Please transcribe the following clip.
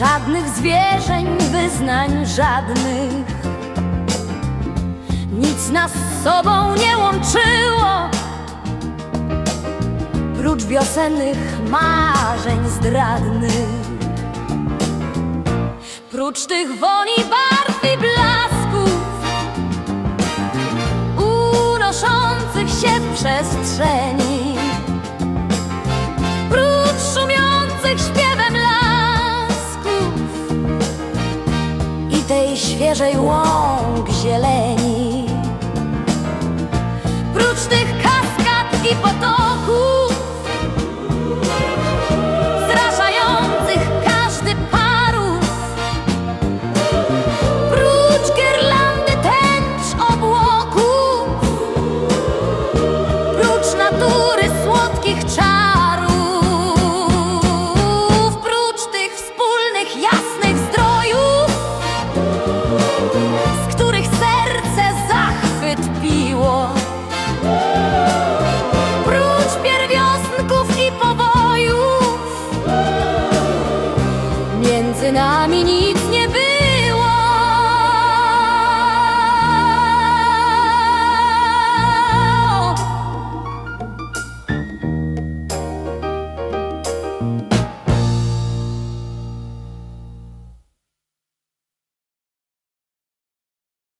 Żadnych zwierzeń, wyznań żadnych. Nic nas z sobą nie łączyło. Prócz wiosennych marzeń zdradnych. Prócz tych woni barw i blasków Unoszących się w przestrzeni Świeżej łąk zieleni なみに